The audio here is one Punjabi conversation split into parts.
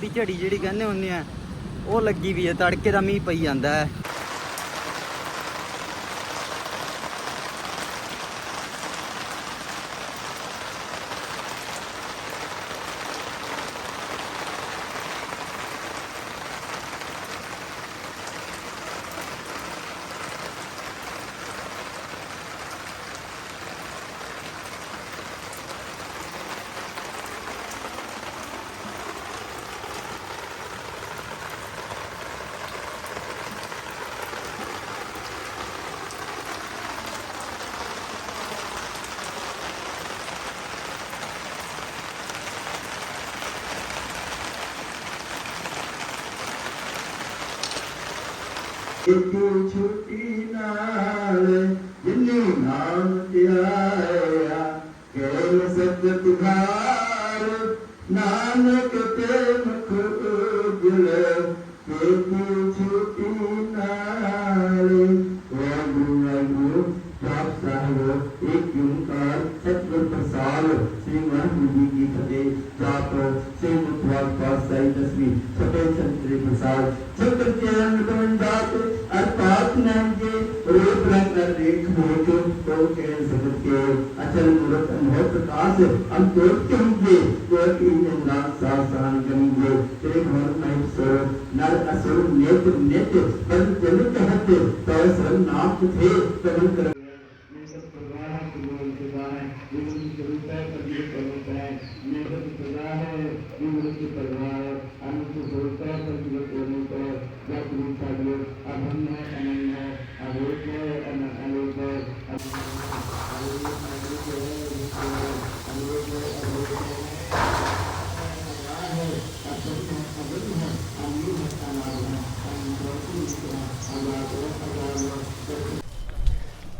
ਦੀ ਝੜੀ ਜਿਹੜੀ ਕਹਿੰਦੇ ਹੁੰਦੇ ਆ, ਉਹ ਲੱਗੀ ਵੀ ਹੈ ਤੜਕੇ ਦਾ ਮੀਂਹ ਪਈ ਜਾਂਦਾ ਹੈ। ਇੱਕ ਛੁੱਟੀ ਨਾਲ ਜਿੰਨੇ ਨਾਮ ਧਿਆਇਆ ਕੇਵਲ भौतिकास अन्तोत्तम जे त्वकीयं नासासां गंगे श्री भरमहेश्वर नर असुर नेत्र नेत्र पर जनित हत तव सर्व नाथ थे तवन कर परिवार है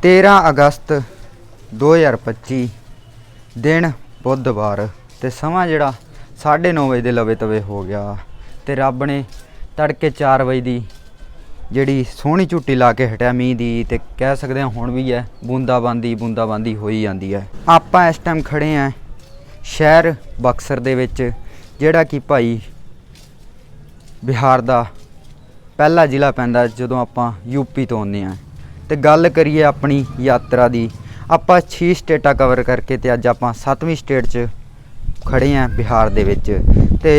13 ਅਗਸਤ 2025 ਦਿਨ ਬੁੱਧਵਾਰ ਤੇ ਸਮਾਂ ਜਿਹੜਾ 9:30 ਵਜੇ ਦੇ ਲਵੇ ਤਵੇ ਹੋ ਗਿਆ ਤੇ ਰੱਬ ਨੇ ਤੜਕੇ 4 ਵਜੇ ਦੀ ਜਿਹੜੀ ਸੋਹਣੀ ਝੂਟੀ ਲਾ ਕੇ ਹਟਿਆ ਮੀਂਹ ਦੀ ਤੇ ਕਹਿ ਸਕਦੇ ਹਾਂ ਹੁਣ ਵੀ ਹੈ, ਬੂੰਦਾਬਾਂਦੀ ਬੂੰਦਾਬਾਂਦੀ ਹੋਈ ਜਾਂਦੀ ਹੈ। ਆਪਾਂ ਇਸ ਟਾਈਮ ਖੜੇ ਆਂ ਸ਼ਹਿਰ ਬਕਸਰ ਦੇ ਵਿੱਚ, ਜਿਹੜਾ ਕਿ ਭਾਈ ਬਿਹਾਰ ਦਾ ਪਹਿਲਾ ਜ਼ਿਲ੍ਹਾ ਪੈਂਦਾ ਜਦੋਂ ਆਪਾਂ ਯੂਪੀ ਤੋਂ ਆਉਂਦੇ ਆਂ ਤੇ ਗੱਲ ਕਰੀਏ ਆਪਣੀ ਯਾਤਰਾ ਦੀ। ਆਪਾਂ 6 ਸਟੇਟਾਂ ਕਵਰ ਕਰਕੇ ਤੇ ਅੱਜ ਆਪਾਂ 7ਵੀਂ ਸਟੇਟ 'ਚ ਖੜੇ ਆ ਬਿਹਾਰ ਦੇ ਵਿੱਚ। ਤੇ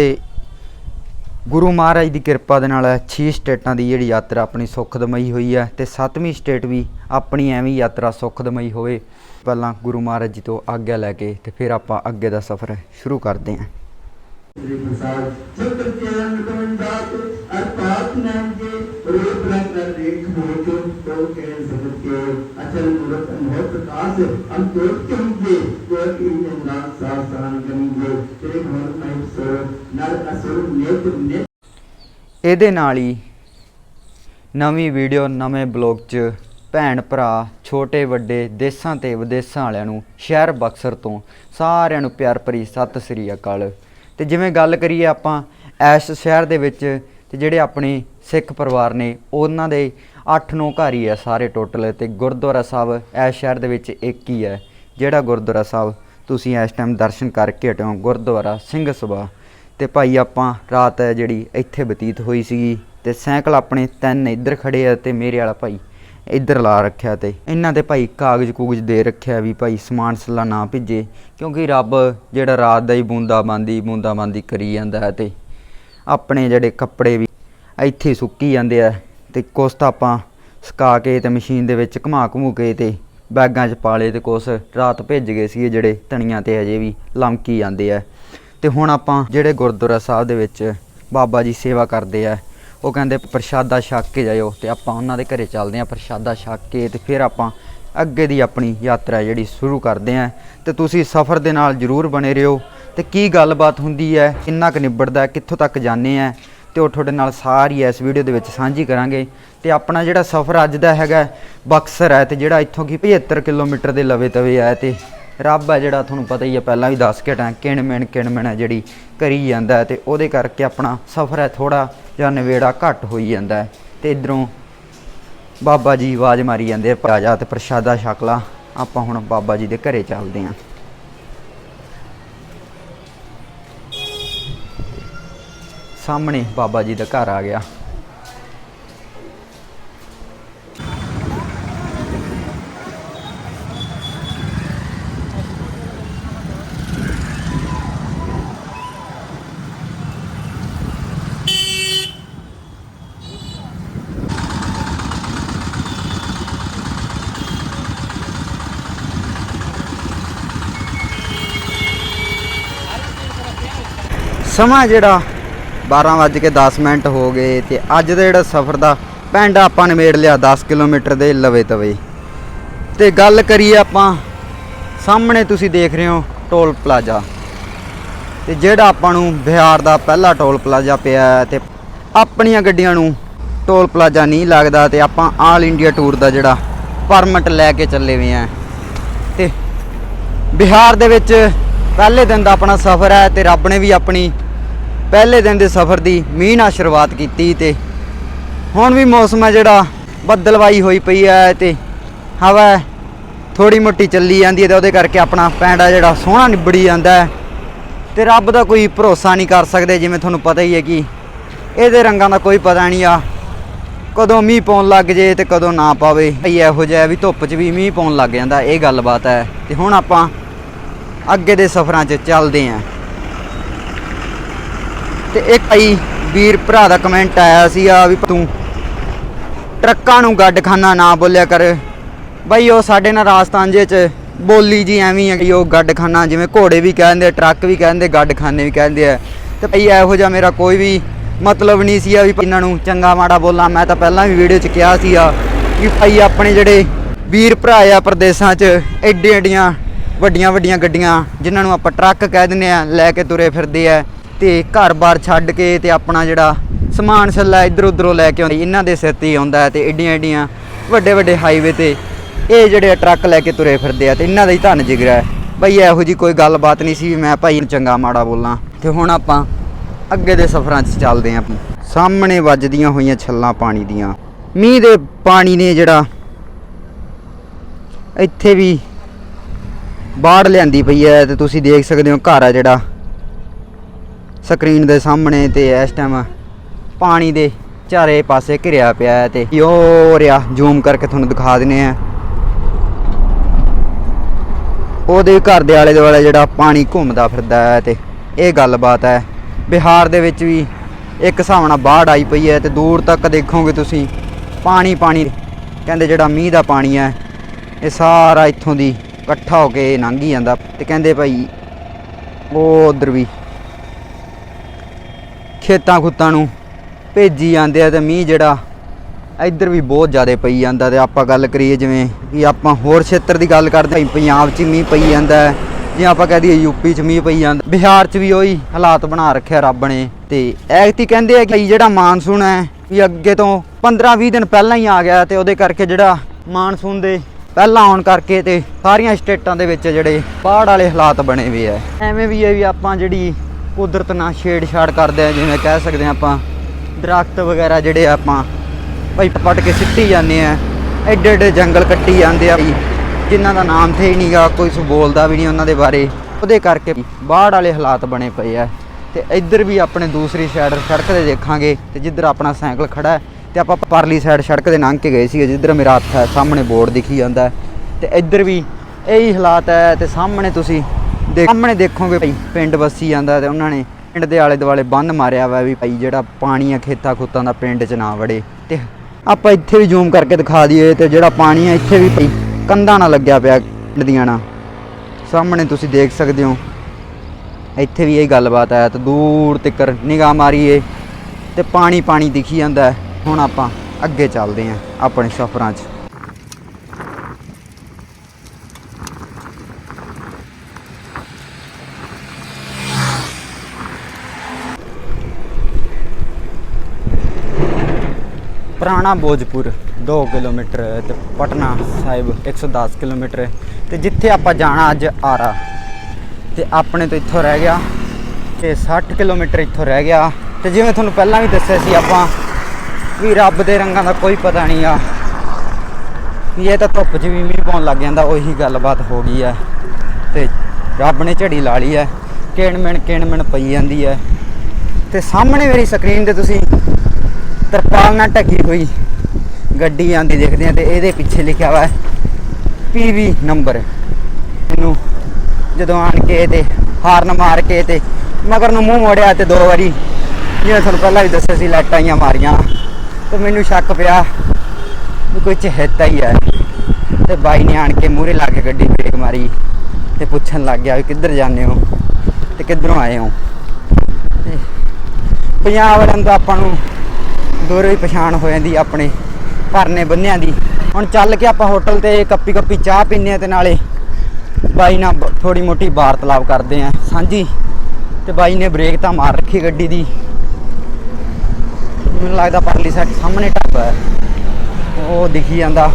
ਗੁਰੂ ਮਹਾਰਾਜ ਦੀ ਕਿਰਪਾ ਦੇ ਨਾਲ 6 ਸਟੇਟਾਂ ਦੀ ਜਿਹੜੀ ਯਾਤਰਾ ਆਪਣੀ ਸੁਖਦਮਈ ਹੋਈ ਹੈ ਤੇ 7ਵੀਂ ਸਟੇਟ ਵੀ ਆਪਣੀ ਐਵੇਂ ਯਾਤਰਾ ਸੁਖਦਮਈ ਹੋਵੇ। ਪਹਿਲਾਂ ਗੁਰੂ ਮਹਾਰਾਜ ਜੀ ਤੋਂ ਆਗਿਆ ਲੈ ਕੇ ਤੇ ਫਿਰ ਆਪਾਂ ਅੱਗੇ ਦਾ ਸਫ਼ਰ ਸ਼ੁਰੂ ਕਰਦੇ ਹਾਂ ਸ੍ਰੀ ਪ੍ਰਸਾਦ ਚਤੁਰ ਚਰਨ ਕਮੰਡਾਤ ਅਰਪਾਤ ਨਾਮ ਕੇ ਰੂਪ ਰੰਗ ਕਰ ਦੇਖ ਮੋਚ ਤੋ ਕੇ ਸਬਦ ਕੇ ਅਚਲ ਮੂਰਤ ਅਨਹੋ ਪ੍ਰਕਾਸ਼ ਅਮ ਜੋਤ ਚੁੰਗੇ ਜੋ ਕੀ ਨਿੰਦਾ ਸਾਸਾਨ ਗੰਗੇ ਤੇਰੇ ਘਰ ਮੈਂ ਸੋ ਨਰ ਅਸੁਰ ਨੇਤ ਨੇਤ ਇਹਦੇ ਨਾਲ ਹੀ ਨਵੀਂ ਵੀਡੀਓ, ਨਵੇਂ ਬਲੌਗ 'ਚ ਭੈਣ ਭਰਾ, ਛੋਟੇ ਵੱਡੇ, ਦੇਸਾਂ ਤੇ ਵਿਦੇਸਾਂ ਵਾਲਿਆਂ ਨੂੰ ਸ਼ਹਿਰ ਬਕਸਰ ਤੋਂ ਸਾਰਿਆਂ ਨੂੰ ਪਿਆਰ ਭਰੀ ਸਤਿ ਸ੍ਰੀ ਅਕਾਲ। ਤੇ ਜਿਵੇਂ ਗੱਲ ਕਰੀਏ ਆਪਾਂ ਐਸ ਸ਼ਹਿਰ ਦੇ ਵਿੱਚ, ਤੇ ਜਿਹੜੇ ਆਪਣੇ ਸਿੱਖ ਪਰਿਵਾਰ ਨੇ ਉਹਨਾਂ ਦੇ 8-9 ਘਰ ਹੀ ਆ ਸਾਰੇ ਟੋਟਲ ਤੇ ਗੁਰਦੁਆਰਾ ਸਾਹਿਬ ਇਸ ਸ਼ਹਿਰ ਦੇ ਵਿੱਚ ਇੱਕ ਹੀ ਹੈ ਜਿਹੜਾ ਗੁਰਦੁਆਰਾ ਸਾਹਿਬ ਤੁਸੀਂ ਇਸ ਟਾਈਮ ਦਰਸ਼ਨ ਕਰਕੇ ਹਟਿਓ, ਗੁਰਦੁਆਰਾ ਸਿੰਘ ਸਭਾ। ਤੇ ਭਾਈ ਆਪਾਂ ਰਾਤ ਹੈ ਜਿਹੜੀ ਇੱਥੇ ਬਤੀਤ ਹੋਈ ਸੀਗੀ ਤੇ ਸਾਈਕਲ ਆਪਣੇ ਤਿੰਨ ਇੱਧਰ ਖੜੇ ਆ ਤੇ ਮੇਰੇ ਵਾਲਾ ਭਾਈ ਇੱਧਰ ਲਾ ਰੱਖਿਆ ਤੇ ਇਹਨਾਂ ਦੇ ਭਾਈ ਕਾਗਜ਼ ਕੂਗਜ਼ ਦੇ ਰੱਖਿਆ ਵੀ ਭਾਈ ਸਮਾਨ ਸੱਲਾ ਨਾ ਭਿੱਜੇ, ਕਿਉਂਕਿ ਰੱਬ ਜਿਹੜਾ ਰਾਤ ਦਾ ਹੀ ਬੂੰਦਾ ਬਾਂਦੀ ਬੂੰਦਾ ਬਾਂਦੀ ਕਰੀ ਜਾਂਦਾ ਹੈ ਤੇ ਆਪਣੇ ਜਿਹੜੇ ਕੱਪੜੇ ਵੀ ਇੱਥੇ ਸੁੱਕੀ ਜਾਂਦੇ ਆ ਤੇ ਕੁਛ ਤਾਂ ਆਪਾਂ ਸੁਕਾ ਕੇ ਤੇ ਮਸ਼ੀਨ ਦੇ ਵਿੱਚ ਘੁਮਾ ਘਮੂ ਕੇ ਤੇ ਬੈਗਾਂ 'ਚ ਪਾ ਲਏ ਤੇ ਕੁਛ ਰਾਤ ਭੇਜ ਗਏ ਸੀ ਜਿਹੜੇ ਧਣੀਆਂ ਤੇ ਅਜੇ ਵੀ ਲਮਕੀ ਜਾਂਦੇ ਆ। ਤੇ ਹੁਣ ਆਪਾਂ ਜਿਹੜੇ ਗੁਰਦੁਆਰਾ ਸਾਹਿਬ ਦੇ ਵਿੱਚ ਬਾਬਾ ਜੀ ਸੇਵਾ ਕਰਦੇ ਆ, ਉਹ ਕਹਿੰਦੇ ਪ੍ਰਸ਼ਾਦਾ ਛਕ ਕੇ ਜਾਇਓ ਤੇ ਆਪਾਂ ਉਹਨਾਂ ਦੇ ਘਰੇ ਚੱਲਦੇ ਆ ਪ੍ਰਸ਼ਾਦਾ ਛਕ ਕੇ ਤੇ ਫਿਰ ਆਪਾਂ ਅੱਗੇ ਦੀ ਆਪਣੀ ਯਾਤਰਾ ਜਿਹੜੀ ਸ਼ੁਰੂ ਕਰਦੇ ਆ। ਤੇ ਤੁਸੀਂ ਸਫ਼ਰ ਦੇ ਨਾਲ ਜਰੂਰ ਬਣੇ ਰਹੋ। ਤੇ ਕੀ ਗੱਲਬਾਤ ਹੁੰਦੀ ਹੈ, ਕਿੰਨਾ ਕੁ ਨਿਬੜਦਾ, ਕਿੱਥੋਂ ਤੱਕ ਜਾਂਦੇ ਆ ਤੇ ਉਹ ਤੁਹਾਡੇ ਨਾਲ ਸਾਰੀ ਇਸ ਵੀਡੀਓ ਦੇ ਵਿੱਚ ਸਾਂਝੀ ਕਰਾਂਗੇ। ਤੇ ਆਪਣਾ ਜਿਹੜਾ ਸਫ਼ਰ ਅੱਜ ਦਾ ਹੈਗਾ ਬਕਸਰ ਹੈ ਤੇ ਜਿਹੜਾ ਇੱਥੋਂ ਕੀ 75 ਕਿਲੋਮੀਟਰ ਦੇ ਲਵੇ ਤਵੇ ਹੈ ਤੇ ਰੱਬ ਹੈ ਜਿਹੜਾ ਤੁਹਾਨੂੰ ਪਤਾ ਹੀ ਹੈ, ਪਹਿਲਾਂ ਵੀ ਦੱਸ ਕੇ ਟਾਂ ਕਿਣ ਮਿਣ ਕਿਣ ਮਿਣ ਹੈ ਜਿਹੜੀ ਕਰੀ ਜਾਂਦਾ ਹੈ ਤੇ ਉਹਦੇ ਕਰਕੇ ਆਪਣਾ ਸਫ਼ਰ ਹੈ ਥੋੜਾ ਜਾਂ ਨਵੇੜਾ ਘੱਟ ਹੋਈ ਜਾਂਦਾ ਹੈ। ਤੇ ਇਧਰੋਂ ਬਾਬਾ ਜੀ ਆਵਾਜ਼ ਮਾਰੀ ਜਾਂਦੇ ਆ ਜਾ ਤੇ ਪ੍ਰਸ਼ਾਦਾ ਛਕ ਆਪਾਂ ਹੁਣ ਬਾਬਾ ਜੀ ਦੇ ਘਰੇ ਚੱਲਦੇ ਆਂ। ਸਾਹਮਣੇ ਬਾਬਾ ਜੀ ਦਾ ਘਰ ਆ ਗਿਆ ਸਮਾਂ ਜਿਹੜਾ 12:10 ਮਿੰਟ ਹੋ ਗਏ ਤੇ ਅੱਜ ਦਾ ਜਿਹੜਾ ਸਫ਼ਰ ਦਾ ਪਿੰਡ ਆਪਾਂ ਨੇ ਮੇੜ ਲਿਆ 10 ਕਿਲੋਮੀਟਰ ਦੇ ਲਵੇ ਤਵੇ। ਤੇ ਗੱਲ ਕਰੀਏ ਆਪਾਂ, ਸਾਹਮਣੇ ਤੁਸੀਂ ਦੇਖ ਰਹੇ ਹੋ ਟੋਲ ਪਲਾਜ਼ਾ। ਤੇ ਜਿਹੜਾ ਆਪਾਂ ਨੂੰ ਬਿਹਾਰ ਦਾ ਪਹਿਲਾ ਟੋਲ ਪਲਾਜ਼ਾ ਪਿਆ ਹੈ ਤੇ ਆਪਣੀਆਂ ਗੱਡੀਆਂ ਨੂੰ ਟੋਲ ਪਲਾਜ਼ਾ ਨਹੀਂ ਲੱਗਦਾ ਤੇ ਆਪਾਂ ਆਲ ਇੰਡੀਆ ਟੂਰ ਦਾ ਜਿਹੜਾ ਪਰਮਿਟ ਲੈ ਕੇ ਚੱਲੇ ਹੋਏ ਆ ਤੇ ਬਿਹਾਰ ਦੇ ਵਿੱਚ ਪਹਿਲੇ ਦਿਨ ਦਾ ਆਪਣਾ ਸਫ਼ਰ ਹੈ ਤੇ ਰੱਬ ਨੇ ਵੀ ਆਪਣੀ ਪਹਿਲੇ ਦਿਨ ਦੇ ਸਫ਼ਰ ਦੀ ਮੀਂਹ ਨਾਲ ਸ਼ੁਰੂਆਤ ਕੀਤੀ ਤੇ ਹੁਣ ਵੀ ਮੌਸਮ ਹੈ ਜਿਹੜਾ ਬੱਦਲਵਾਈ ਹੋਈ ਪਈ ਹੈ ਤੇ ਹਵਾ ਥੋੜੀ ਮੋਟੀ ਚੱਲੀ ਜਾਂਦੀ ਹੈ ਤੇ ਉਹਦੇ ਕਰਕੇ ਆਪਣਾ ਪੈਂਡਾ ਜਿਹੜਾ ਸੋਹਣਾ ਨਿਬੜੀ ਜਾਂਦਾ ਹੈ ਤੇ ਰੱਬ ਦਾ ਕੋਈ ਭਰੋਸਾ ਨਹੀਂ ਕਰ ਸਕਦੇ ਜਿਵੇਂ ਤੁਹਾਨੂੰ ਪਤਾ ਹੀ ਹੈ ਕਿ ਇਹਦੇ ਰੰਗਾਂ ਦਾ ਕੋਈ ਪਤਾ ਨਹੀਂ ਆ ਕਦੋਂ ਮੀਂਹ ਪਾਉਣ ਲੱਗ ਜੇ ਤੇ ਕਦੋਂ ਨਾ ਪਾਵੇ। ਇਹੋ ਜਿਹਾ ਵੀ ਧੁੱਪ 'ਚ ਵੀ ਮੀਂਹ ਪਾਉਣ ਲੱਗ ਜਾਂਦਾ, ਇਹ ਗੱਲਬਾਤ ਹੈ। ਤੇ ਹੁਣ ਆਪਾਂ ਅੱਗੇ ਦੇ ਸਫ਼ਰਾਂ 'ਚ ਚੱਲਦੇ ਆਂ ਤੇ ਇੱਕ ਭਾਈ ਵੀਰ ਭਰਾ ਦਾ ਕਮੈਂਟ ਆਇਆ ਸੀਗਾ ਵੀ ਤੂੰ ਟਰੱਕਾਂ ਨੂੰ ਗੱਡਖਾਨਾ ਨਾ ਬੋਲਿਆ ਕਰ। ਬਾਈ, ਉਹ ਸਾਡੇ ਨਾਲ ਰਾਜਸਥਾਨ ਜੇ ਚ ਬੋਲੀ ਜੀ ਐਵੇਂ ਹੈ ਕਿ ਉਹ ਗੱਡਖਾਨਾ, ਜਿਵੇਂ ਘੋੜੇ ਵੀ ਕਹਿੰਦੇ, ਟਰੱਕ ਵੀ ਕਹਿੰਦੇ, ਗੱਡਖਾਨੇ ਵੀ ਕਹਿੰਦੇ ਆ। ਤੇ ਭਾਈ, ਇਹੋ ਜਿਹਾ ਮੇਰਾ ਕੋਈ ਵੀ ਮਤਲਬ ਨਹੀਂ ਸੀ ਵੀ ਇਹਨਾਂ ਨੂੰ ਚੰਗਾ ਮਾੜਾ ਬੋਲਾਂ। ਮੈਂ ਤਾਂ ਪਹਿਲਾਂ ਵੀ ਵੀਡੀਓ 'ਚ ਕਿਹਾ ਸੀਗਾ ਕਿ ਭਾਈ ਆਪਣੇ ਜਿਹੜੇ ਵੀਰ ਭਰਾ ਆ ਪ੍ਰਦੇਸ਼ਾਂ 'ਚ ਐਡੇ ਐਡੀਆਂ ਵੱਡੀਆਂ ਵੱਡੀਆਂ ਗੱਡੀਆਂ, ਜਿਨ੍ਹਾਂ ਨੂੰ ਆਪਾਂ ਟਰੱਕ ਕਹਿ ਦਿੰਦੇ ਆ, ਲੈ ਕੇ ਤੁਰੇ ਫਿਰਦੇ ਆ। ਤੇ ਘਰ-ਬਾਰ ਛੱਡ ਕੇ ਤੇ ਆਪਣਾ ਜਿਹੜਾ ਸਮਾਨ ਛੱਲਾ ਇੱਧਰ ਉੱਧਰੋਂ ਲੈ ਕੇ ਆਉਂਦੀ, ਇਹਨਾਂ ਦੇ ਸਿਰ ਤੇ ਹੀ ਆਉਂਦਾ ਹੈ ਤੇ ਏਡੀਆਂ ਏਡੀਆਂ ਵੱਡੇ ਵੱਡੇ ਹਾਈਵੇ ਤੇ ਇਹ ਜਿਹੜੇ ਟਰੱਕ ਲੈ ਕੇ ਤੁਰੇ ਫਿਰਦੇ ਆ ਤੇ ਇਹਨਾਂ ਦਾ ਹੀ ਧੰਨ ਜਿਗਰਾ ਹੈ। ਬਈ ਇਹੋ ਜੀ ਕੋਈ ਗੱਲਬਾਤ ਨਹੀਂ ਸੀ ਵੀ ਮੈਂ ਭਾਈ ਨੂੰ ਚੰਗਾ ਮਾੜਾ ਬੋਲਾਂ। ਤੇ ਹੁਣ ਆਪਾਂ ਅੱਗੇ ਦੇ ਸਫ਼ਰਾਂ 'ਚ ਚੱਲਦੇ ਆਂ। ਸਾਹਮਣੇ ਵੱਜਦੀਆਂ ਹੋਈਆਂ ਛੱਲਾਂ ਪਾਣੀ ਦੀਆਂ। ਮੀਂਹ ਦੇ ਪਾਣੀ ਨੇ ਜਿਹੜਾ ਇੱਥੇ ਵੀ ਬਾੜ ਲਿਆਂਦੀ ਪਈ ਹੈ ਤੇ ਤੁਸੀਂ ਦੇਖ ਸਕਦੇ ਹੋ ਘਰ ਆ ਜਿਹੜਾ। ਸਕਰੀਨ ਦੇ ਸਾਹਮਣੇ ਤੇ ਇਸ ਟਾਈਮ ਪਾਣੀ ਦੇ ਚਾਰੇ ਪਾਸੇ ਘਿਰਿਆ ਪਿਆ ਹੈ ਤੇ ਯੋ ਰਿਆ ਜ਼ੂਮ ਕਰਕੇ ਤੁਹਾਨੂੰ ਦਿਖਾ ਦਿੰਨੇ ਆ ਉਹਦੇ ਘਰ ਦੇ ਆਲੇ ਦੁਆਲੇ ਜਿਹੜਾ ਪਾਣੀ ਘੁੰਮਦਾ ਫਿਰਦਾ ਹੈ ਤੇ ਇਹ ਗੱਲਬਾਤ ਹੈ। ਬਿਹਾਰ ਦੇ ਵਿੱਚ ਵੀ ਇੱਕ ਹਿਸਾਬ ਨਾਲ ਬਾੜ ਆਈ ਪਈ ਹੈ ਤੇ ਦੂਰ ਤੱਕ ਦੇਖੋਗੇ ਤੁਸੀਂ, ਪਾਣੀ ਪਾਣੀ, ਕਹਿੰਦੇ ਜਿਹੜਾ ਮੀਂਹ ਦਾ ਪਾਣੀ ਹੈ, ਇਹ ਸਾਰਾ ਇੱਥੋਂ ਦੀ ਇਕੱਠਾ ਹੋ ਕੇ ਲੰਘ ਹੀ ਜਾਂਦਾ ਤੇ ਕਹਿੰਦੇ ਭਾਈ, ਉਹ ਉਧਰ ਵੀ ਖੇਤਾਂ ਖੁੱਤਾਂ ਨੂੰ ਭੇਜੀ ਜਾਂਦੇ ਆ ਤੇ ਮੀਂਹ ਜਿਹੜਾ ਇੱਧਰ ਵੀ ਬਹੁਤ ਜ਼ਿਆਦਾ ਪਈ ਜਾਂਦਾ ਤੇ ਆਪਾਂ ਗੱਲ ਕਰੀਏ ਜਿਵੇਂ ਕਿ ਆਪਾਂ ਹੋਰ ਖੇਤਰ ਦੀ ਗੱਲ ਕਰਦੇ ਹਾਂ, ਪੰਜਾਬ 'ਚ ਮੀਂਹ ਪਈ ਜਾਂਦਾ ਹੈ ਜੇ ਆਪਾਂ ਕਹਿ ਦਈਏ ਯੂਪੀ 'ਚ ਮੀਂਹ ਪਈ ਜਾਂਦਾ, ਬਿਹਾਰ 'ਚ ਵੀ ਉਹੀ ਹਾਲਾਤ ਬਣਾ ਰੱਖਿਆ ਰੱਬ ਨੇ ਤੇ ਐਕਤੀ ਕਹਿੰਦੇ ਆ ਕਿ ਜਿਹੜਾ ਮਾਨਸੂਨ ਹੈ ਵੀ ਅੱਗੇ ਤੋਂ 15-20 ਦਿਨ ਪਹਿਲਾਂ ਹੀ ਆ ਗਿਆ ਤੇ ਉਹਦੇ ਕਰਕੇ ਜਿਹੜਾ ਮਾਨਸੂਨ ਦੇ ਪਹਿਲਾਂ ਆਉਣ ਕਰਕੇ ਤੇ ਸਾਰੀਆਂ ਸਟੇਟਾਂ ਦੇ ਵਿੱਚ ਜਿਹੜੇ ਬਾੜ ਵਾਲੇ ਹਾਲਾਤ ਬਣੇ ਹੋਏ ਆ। ਐਵੇਂ ਵੀ ਇਹ ਵੀ ਆਪਾਂ ਜਿਹੜੀ ਕੁਦਰਤ ਨਾਲ ਛੇੜਛਾੜ ਕਰਦੇ ਆ, ਜਿਵੇਂ ਕਹਿ ਸਕਦੇ ਆ ਆਪਾਂ। ਦਰਖਤ ਵਗੈਰਾ ਜਿਹੜੇ ਆਪਾਂ ਭਾਈ ਪੱਟ ਕੇ ਸਿੱਟੀ ਜਾਂਦੇ ਆ। ਐਡੇ ਐਡੇ ਜੰਗਲ ਕੱਟੀ ਜਾਂਦੇ ਆ ਭਾਈ, ਜਿਨ੍ਹਾਂ ਦਾ ਨਾਮ ਥੇ ਹੀ ਨਹੀਂਗਾ ਕੋਈ ਸੋ ਬੋਲਦਾ ਵੀ ਨਹੀਂ ਉਹਨਾਂ ਦੇ ਬਾਰੇ। ਉਹਦੇ ਕਰਕੇ ਬਾੜ ਵਾਲੇ ਹਾਲਾਤ ਬਣੇ ਪਏ ਆ। ਤੇ ਇੱਧਰ ਵੀ ਆਪਣੇ ਦੂਸਰੀ ਸਾਈਡ ਸੜਕ ਤੇ ਦੇਖਾਂਗੇ, ਤੇ ਜਿੱਧਰ ਆਪਣਾ ਸਾਈਕਲ ਖੜਾ ਹੈ, ਤੇ ਆਪਾਂ ਪਰਲੀ ਸਾਈਡ ਸੜਕ ਦੇ ਲੰਘ ਕੇ ਗਏ ਸੀਗੇ, ਜਿੱਧਰ ਮੇਰਾ ਹੱਥ ਹੈ ਸਾਹਮਣੇ ਬੋਰਡ ਦਿਖੀ ਜਾਂਦਾ ਹੈ। ਤੇ ਇੱਧਰ ਵੀ ਇਹੀ ਹਾਲਾਤ ਹੈ, ਤੇ ਸਾਹਮਣੇ ਤੁਸੀਂ ਦੇਖ ਸਾਹਮਣੇ ਦੇਖੋਗੇ ਭਾਈ, ਪਿੰਡ ਵਸੀ ਜਾਂਦਾ ਤੇ ਉਹਨਾਂ ਨੇ ਪਿੰਡ ਦੇ ਆਲੇ ਦੁਆਲੇ ਬੰਨ ਮਾਰਿਆ ਵਾ ਵੀ ਭਾਈ ਜਿਹੜਾ ਪਾਣੀ ਆ ਖੇਤਾਂ ਖੁੱਤਾਂ ਦਾ ਪਿੰਡ 'ਚ ਨਾ ਵੜੇ। ਤੇ ਆਪਾਂ ਇੱਥੇ ਵੀ ਜ਼ੂਮ ਕਰਕੇ ਦਿਖਾ ਦਈਏ ਤੇ ਜਿਹੜਾ ਪਾਣੀ ਆ ਇੱਥੇ ਵੀ ਭਾਈ ਕੰਧਾਂ ਨਾਲ ਲੱਗਿਆ ਪਿਆ ਨਦੀਆਂ ਨਾਲ ਸਾਹਮਣੇ ਤੁਸੀਂ ਦੇਖ ਸਕਦੇ ਹੋ। ਇੱਥੇ ਵੀ ਇਹ ਗੱਲਬਾਤ ਹੈ ਤੇ ਦੂਰ ਤੱਕ ਨਿਗਾਹ ਮਾਰੀਏ ਤੇ ਪਾਣੀ ਪਾਣੀ ਦਿਖੀ ਜਾਂਦਾ। ਹੁਣ ਆਪਾਂ ਅੱਗੇ ਚੱਲਦੇ ਹਾਂ ਆਪਣੇ ਸਫ਼ਰਾਂ 'ਚ। ਪੁਰਾਣਾ ਭੋਜਪੁਰ 2 ਕਿਲੋਮੀਟਰ ਹੈ ਤੇ ਪਟਨਾ ਸਾਹਿਬ 110 ਕਿਲੋਮੀਟਰ ਹੈ। ਤੇ ਜਿੱਥੇ ਆਪਾਂ ਜਾਣਾ ਅੱਜ ਆਰਾ। ਤੇ ਆਪਣੇ ਤੋਂ ਇੱਥੋਂ ਰਹਿ ਗਿਆ ਤੇ 60 ਕਿਲੋਮੀਟਰ ਇੱਥੋਂ ਰਹਿ ਗਿਆ। ਤੇ ਜਿਵੇਂ ਤੁਹਾਨੂੰ ਪਹਿਲਾਂ ਵੀ ਦੱਸਿਆ ਸੀ ਆਪਾਂ ਵੀ ਰੱਬ ਦੇ ਰੰਗਾਂ ਦਾ ਕੋਈ ਪਤਾ ਨਹੀਂ ਆ। ਵੀ ਇਹ ਤਾਂ ਧੁੱਪ 'ਚ ਵੀ ਮੀਂਹ ਪਾਉਣ ਲੱਗ ਜਾਂਦਾ, ਉਹੀ ਗੱਲਬਾਤ ਹੋ ਗਈ ਹੈ। ਤੇ ਰੱਬ ਨੇ ਝੜੀ ਲਾ ਲਈ ਹੈ। ਕਿਣ ਮਿਣ ਕਿਣ ਮਿਣ ਪਈ ਜਾਂਦੀ ਹੈ। ਤੇ ਸਾਹਮਣੇ ਮੇਰੀ ਸਕਰੀਨ ਤੇ ਤੁਸੀਂ ਤਰਪਾਲ ਨਾਲ ਢਕੀ ਹੋਈ ਗੱਡੀ ਆਂਦੀ ਦੇਖਦੇ ਆ ਤੇ ਇਹਦੇ ਪਿੱਛੇ ਲਿਖਿਆ ਹੋਇਆ ਪੀਵੀ ਨੰਬਰ। ਮੈਨੂੰ ਜਦੋਂ ਆਣ ਕੇ ਤੇ ਹਾਰਨ ਮਾਰ ਕੇ ਤੇ ਮਗਰ ਨੂੰ ਮੂੰਹ ਮੋੜਿਆ ਤੇ ਦੋ ਵਾਰੀ, ਜਿਵੇਂ ਤੁਹਾਨੂੰ ਪਹਿਲਾਂ ਵੀ ਦੱਸਿਆ ਸੀ, ਲਾਈਟਾਂ ਹੀ ਮਾਰੀਆਂ। ਤੇ ਮੈਨੂੰ ਸ਼ੱਕ ਪਿਆ ਵੀ ਕੋਈ ਚਹੇਤਾ ਹੀ ਹੈ। ਤੇ ਬਾਈ ਨੇ ਆਣ ਕੇ ਮੂਹਰੇ ਲਾ ਕੇ ਗੱਡੀ ਬ੍ਰੇਕ ਮਾਰੀ ਤੇ ਪੁੱਛਣ ਲੱਗ ਗਿਆ ਵੀ ਕਿੱਧਰ ਜਾਂਦੇ ਹੋ ਤੇ ਕਿੱਧਰੋਂ ਆਏ ਹੋ। ਪੰਜਾਬ ਵਾਲਿਆਂ ਦਾ ਆਪਾਂ ਨੂੰ ਦੂਰੋਂ ਹੀ ਪਛਾਣ ਹੋ ਜਾਂਦੀ ਆਪਣੇ ਭਰਨੇ ਬੰਨਿਆਂ ਦੀ। ਹੁਣ ਚੱਲ ਕੇ ਆਪਾਂ ਹੋਟਲ ਤੇ ਕੱਪੀ ਕੱਪੀ ਚਾਹ ਪੀਨੇ ਆ ਤੇ ਨਾਲੇ ਬਾਈ ਨਾਲ ਥੋੜੀ ਮੋਟੀ ਵਾਰਤਾਲਾਪ ਕਰਦੇ ਆ ਸਾਂਝੀ। ਤੇ ਬਾਈ ਨੇ ਬ੍ਰੇਕ ਤਾਂ ਮਾਰ ਰੱਖੀ ਗੱਡੀ ਦੀ। ਮੈਨੂੰ ਲੱਗਦਾ ਪਰਲੀ ਸਾਈਡ ਸਾਹਮਣੇ ਢਾਬਾ ਹੈ। ਉਹ ਦਿਖੀ ਜਾਂਦਾ।